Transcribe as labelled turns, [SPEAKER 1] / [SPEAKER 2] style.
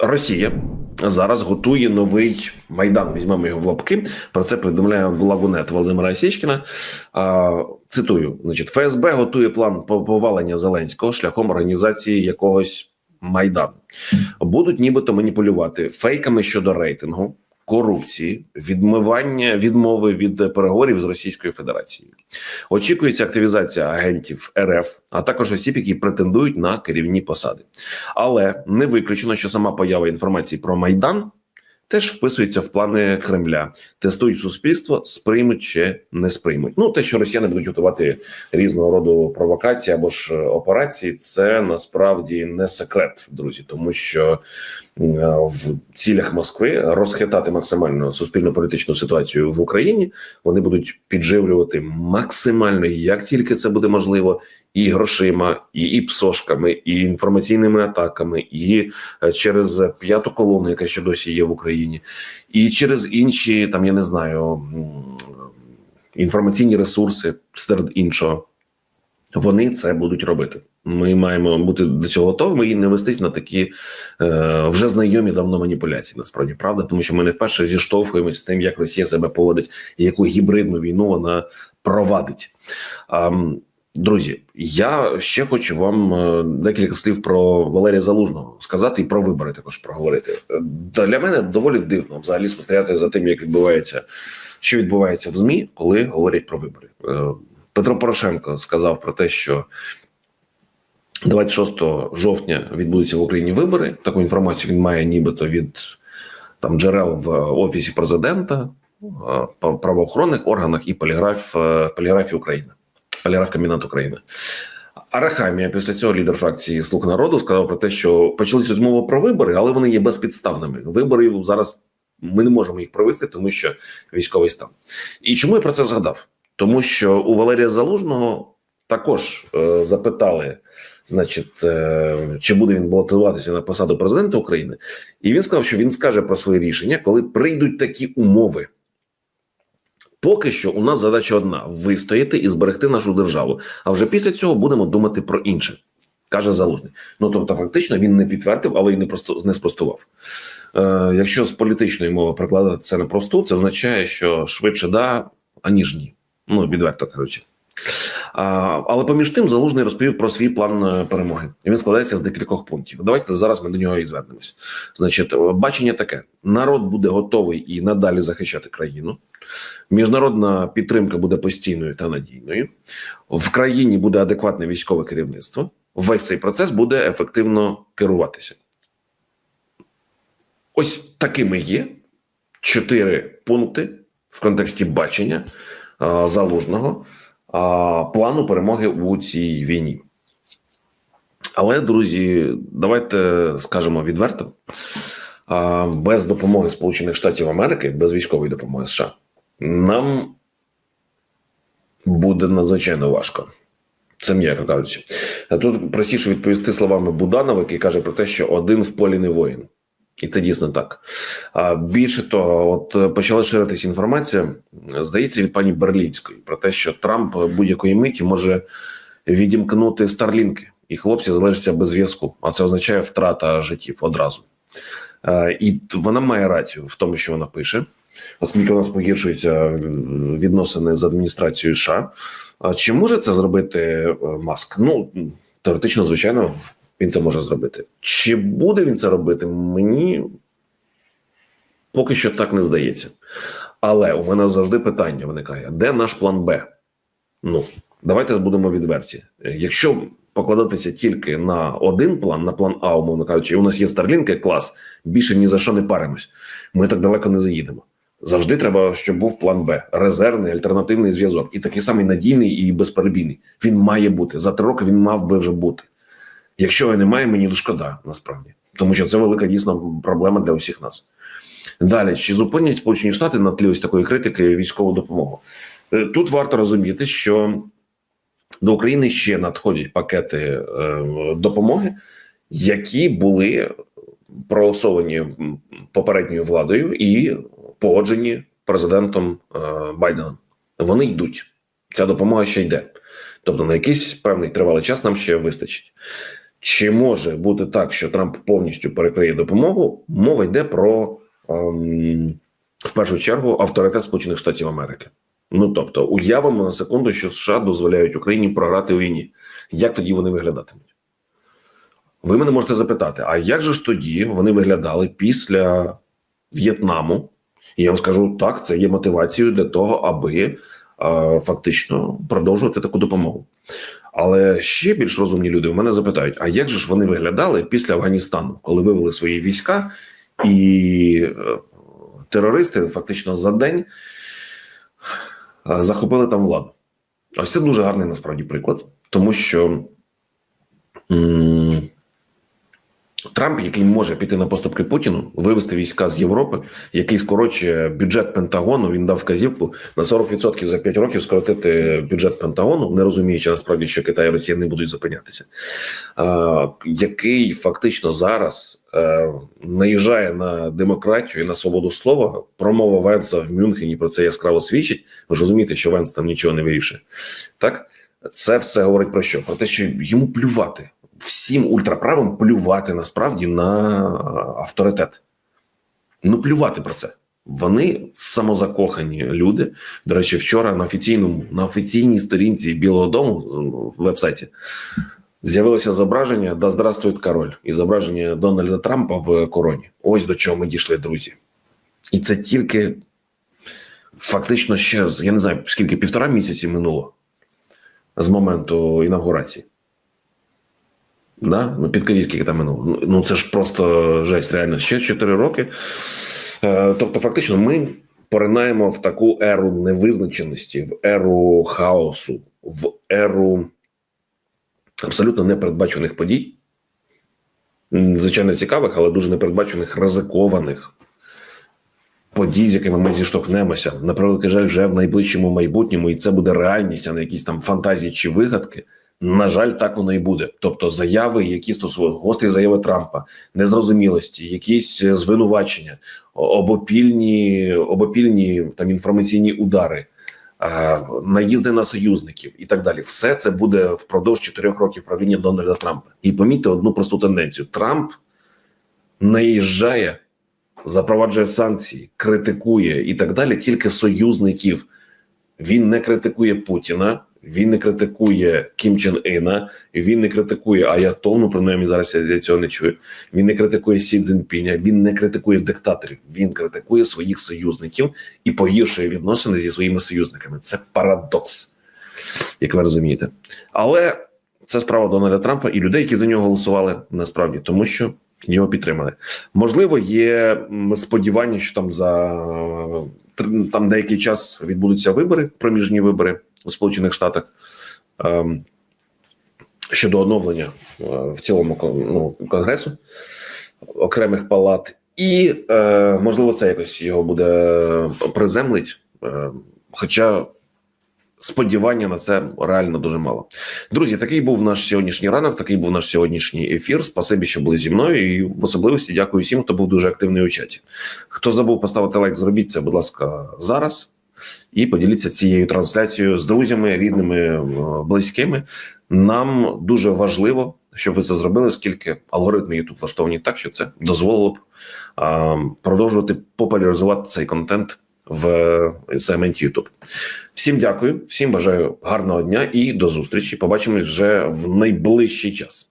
[SPEAKER 1] Росія зараз готує новий майдан. Візьмемо його в лапки. Про це повідомляє Благунет Володимира Січкіна. Цитую: значить, ФСБ готує план по- повалення Зеленського шляхом організації якогось майдану. Будуть нібито маніпулювати фейками щодо рейтингу. Корупції, відмивання відмови від переговорів з Російською Федерацією. Очікується активізація агентів РФ, а також осіб, які претендують на керівні посади. Але не виключено, що сама поява інформації про майдан теж вписується в плани Кремля. Тестують суспільство, сприймуть чи не сприймуть. Ну те, що росіяни будуть готувати різного роду провокації або ж е, операції, це насправді не секрет, друзі, тому що е, в цілях Москви розхитати максимально суспільно-політичну ситуацію в Україні. Вони будуть підживлювати максимально, як тільки це буде можливо, і грошима, і, і псошками, і інформаційними атаками, і е, через п'яту колону, яка ще досі є в Україні, і через інші там, я не знаю, інформаційні ресурси серед іншого. Вони це будуть робити. Ми маємо бути до цього готовими і не вестись на такі е, вже знайомі давно маніпуляції. Насправді правда, тому що ми не вперше зіштовхуємось з тим, як Росія себе поводить і яку гібридну війну вона провадить. А, друзі, я ще хочу вам е, декілька слів про Валерія Залужного сказати і про вибори також проговорити. Е, Для мене доволі дивно взагалі спостерігати за тим, як відбувається, що відбувається в змі, коли говорять про вибори. Е, Петро Порошенко сказав про те, що 26 жовтня відбудуться в Україні вибори. Таку інформацію він має нібито від там джерел в офісі президента, правоохоронних органах і поліграф поліграфії України, поліграф Комбінат України. Арахамія після цього лідер фракції Слуг народу сказав про те, що почалися розмови про вибори, але вони є безпідставними. Вибори зараз ми не можемо їх провести, тому що військовий стан. І чому я про це згадав? Тому що у Валерія Залужного також е, запитали, значить, е, чи буде він балотуватися на посаду президента України, і він сказав, що він скаже про своє рішення, коли прийдуть такі умови. Поки що у нас задача одна: вистояти і зберегти нашу державу. А вже після цього будемо думати про інше, каже Залужний. Ну тобто, фактично, він не підтвердив, але й не просто не спростував. Е, якщо з політичної мови прикладати це на просту, це означає, що швидше да, аніж ні. Ну відверто кажучи. Але поміж тим залужний розповів про свій план е, перемоги. Він складається з декількох пунктів. Давайте зараз ми до нього і звернемось. Значить, е, бачення таке: народ буде готовий і надалі захищати країну. Міжнародна підтримка буде постійною та надійною. В країні буде адекватне військове керівництво. Весь цей процес буде ефективно керуватися. Ось такими є чотири пункти в контексті бачення а, залужного а, плану перемоги у цій війні. Але, друзі, давайте скажемо відверто: а, без допомоги Сполучених Штатів Америки, без військової допомоги США, нам буде надзвичайно важко. Це м'яко кажучи. Тут простіше відповісти словами Буданова, який каже про те, що один в полі не воїн. І це дійсно так. А більше того, от е, почала ширитись інформація, здається, від пані Берлінської про те, що Трамп будь-якої миті може відімкнути старлінки, і хлопці залишаться без зв'язку. А це означає втрата життів одразу. Е, І вона має рацію в тому, що вона пише, оскільки у нас погіршуються е, відносини з адміністрацією США. Чи може це зробити е, Маск? Ну теоретично, звичайно, він це може зробити. Чи буде він це робити? Мені поки що так не здається. Але у мене завжди питання виникає: де наш план Б? Ну, давайте будемо відверті. Якщо покладатися тільки на один план, на план А, умовно кажучи, у нас є Старлінки, клас, більше ні за що не паримось. Ми так далеко не заїдемо. Завжди треба, щоб був план Б, резервний альтернативний зв'язок, і такий самий надійний і безперебійний. Він має бути за три роки. Він мав би вже бути. Якщо його немає, мені шкода насправді, тому що це велика дійсно проблема для усіх нас. Далі чи зупинять Сполучені Штати на тлі ось такої критики військову допомогу? Е, Тут варто розуміти, що до України ще надходять пакети е, допомоги, які були проголосовані попередньою владою і погоджені президентом е, Байденом. Вони йдуть. Ця допомога ще йде. Тобто на якийсь певний тривалий час нам ще вистачить. Чи може бути так, що Трамп повністю перекриє допомогу? Мова йде про ем, в першу чергу авторитет Сполучених Штатів Америки. Ну тобто, уявимо на секунду, що США дозволяють Україні програти у війні. Як тоді вони виглядатимуть? Ви мене можете запитати: а як же ж тоді вони виглядали після В'єтнаму? І я вам скажу так, це є мотивацією для того, аби е, фактично продовжувати таку допомогу. Але ще більш розумні люди в мене запитають: а як же ж вони виглядали після Афганістану, коли вивели свої війська, і е, терористи фактично за день е, захопили там владу? Ось це дуже гарний насправді приклад, тому що Трамп, який може піти на поступки Путіну, вивести війська з Європи, який скорочує бюджет Пентагону. Він дав вказівку на 40% за 5 років скоротити бюджет Пентагону, не розуміючи насправді, що Китай і Росія не будуть зупинятися. А, який фактично зараз е, наїжджає на демократію і на свободу слова. Промова Венса в Мюнхені про це яскраво свідчить. Ви ж розумієте, що Венс там нічого не вирішує. Так це все говорить про що? Про те, що йому плювати всім ультраправим плювати насправді на авторитет. Ну, плювати про це. Вони самозакохані люди. До речі, вчора на офіційному на офіційній сторінці Білого Дому в вебсайті з'явилося зображення Да здравствует король і зображення Дональда Трампа в короні. Ось до чого ми дійшли, друзі. І це тільки фактично ще я не знаю, скільки півтора місяці минуло з моменту інавгурації. Да? Ну, підкажіть, скільки там минуло. Ну це ж просто жесть, реально ще 4 роки. Е, тобто, фактично, ми поринаємо в таку еру невизначеності, в еру хаосу, в еру абсолютно непередбачених подій. Звичайно, цікавих, але дуже непередбачених, ризикованих подій, з якими ми зіштовхнемося. На превеликий жаль, вже в найближчому майбутньому, і це буде реальність, а не якісь там фантазії чи вигадки. На жаль, так воно і буде. Тобто, заяви, які стосують гострі заяви Трампа, незрозумілості, якісь звинувачення, обопільні, обопільні там інформаційні удари, наїзди на союзників і так далі. Все це буде впродовж чотирьох років правління Дональда Трампа. І помітьте одну просту тенденцію: Трамп наїжджає, запроваджує санкції, критикує і так далі. Тільки союзників. Він не критикує Путіна. Він не критикує Кім Чен Іна, він не критикує Аятол, ну принаймні зараз я цього не чую. Він не критикує Сі Цзіньпіня, він не критикує диктаторів. Він критикує своїх союзників і погіршує відносини зі своїми союзниками. Це парадокс, як ви розумієте. Але це справа Дональда Трампа і людей, які за нього голосували насправді, тому що його підтримали. Можливо, є сподівання, що там за там деякий час відбудуться вибори, проміжні вибори у Сполучених Штатах ем, щодо оновлення е, в цілому ну, конгресу окремих палат, і е, можливо це якось його буде приземлить. Е, хоча сподівання на це реально дуже мало. Друзі, такий був наш сьогоднішній ранок. Такий був наш сьогоднішній ефір. Спасибі, що були зі мною. І в особливості дякую всім, хто був дуже активний у чаті. Хто забув поставити лайк, зробіть це, будь ласка, зараз. І поділіться цією трансляцією з друзями, рідними, близькими. Нам дуже важливо, щоб ви це зробили, оскільки алгоритми YouTube влаштовані так, що це дозволило б а, продовжувати популяризувати цей контент в сегменті YouTube. Всім дякую, всім бажаю гарного дня і до зустрічі. Побачимось вже в найближчий час.